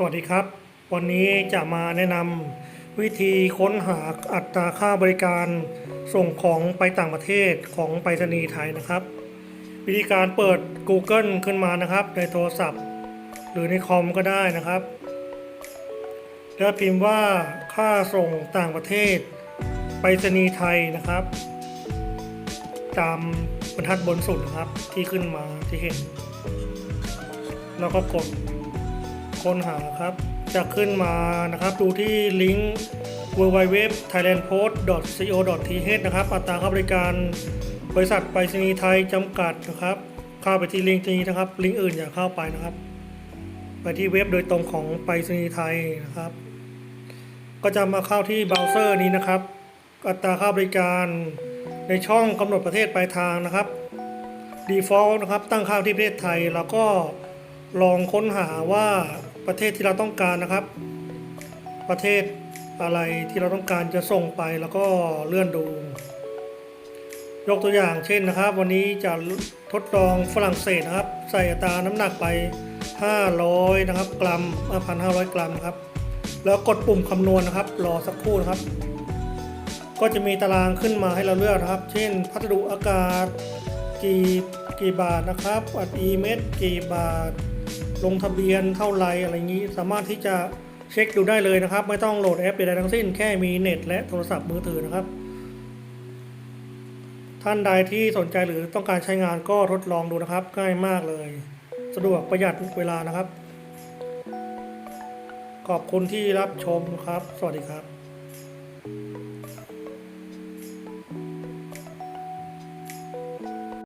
สวัสดีครับ วันนี้จะมาแนะนำวิธีค้นหาอัตราค่าบริการส่งของไปต่างประเทศของไปรษณีย์ไทยนะครับ วิธีการเปิด Google ขึ้นมานะครับ ในโทรศัพท์ หรือในคอมก็ได้นะครับแล้วพิมพ์ว่าค่าส่งต่างประเทศ ไปรษณีย์ไทยนะครับ ตามบรรทัดบนสุดนะครับที่ขึ้นมาที่เห็น แล้วก็กด ค้นหาครับ จะขึ้นมานะครับ ดูที่ลิงก์ www thailandpost co th นะครับอัตราค่าบริการบริษัทไปรษณีย์ไทยจำกัดนะครับ เข้าไปที่ลิงก์นี้นะครับ ลิงก์อื่นอย่าเข้าไปนะครับ ไปที่เว็บโดยตรงของไปรษณีย์ไทยนะครับ ก็จะมาเข้าที่เบราว์เซอร์นี้นะครับ อัตราค่าบริการในช่องกำหนดประเทศปลายทางนะครับ default นะครับ ตั้งค่าที่ประเทศไทย แล้วก็ลองค้นหาว่า ประเทศที่เราต้องการนะครับ ประเทศอะไรที่เราต้องการจะส่งไปแล้วก็เลื่อนดู ยกตัวอย่างเช่นนะครับ วันนี้จะทดลองฝรั่งเศสนะครับ ใส่อัตราน้ำหนักไป 500 นะครับ กรัม1,500 กรัมครับ แล้วกดปุ่มคำนวณนะครับ รอสักครู่นะครับ ก็จะมีตารางขึ้นมาให้เราเลือกนะครับ เช่น พัสดุอากาศกี่กี่บาทนะครับ อัดอีเมตกี่บาท ลงทะเบียนเท่าไรอะไรงนี้ สามารถที่จะเช็คดูได้เลยนะครับ ไม่ต้องโหลดแอปใดๆทั้งสิ้นแค่มีเน็ต และโทรศัพท์มือถือนะครับ ท่านใดที่สนใจหรือต้องการใช้งานก็ทดลองดูนะครับ ง่ายมากเลย สะดวกประหยัดเวลานะครับ ขอบคุณที่รับชมครับ สวัสดีครับ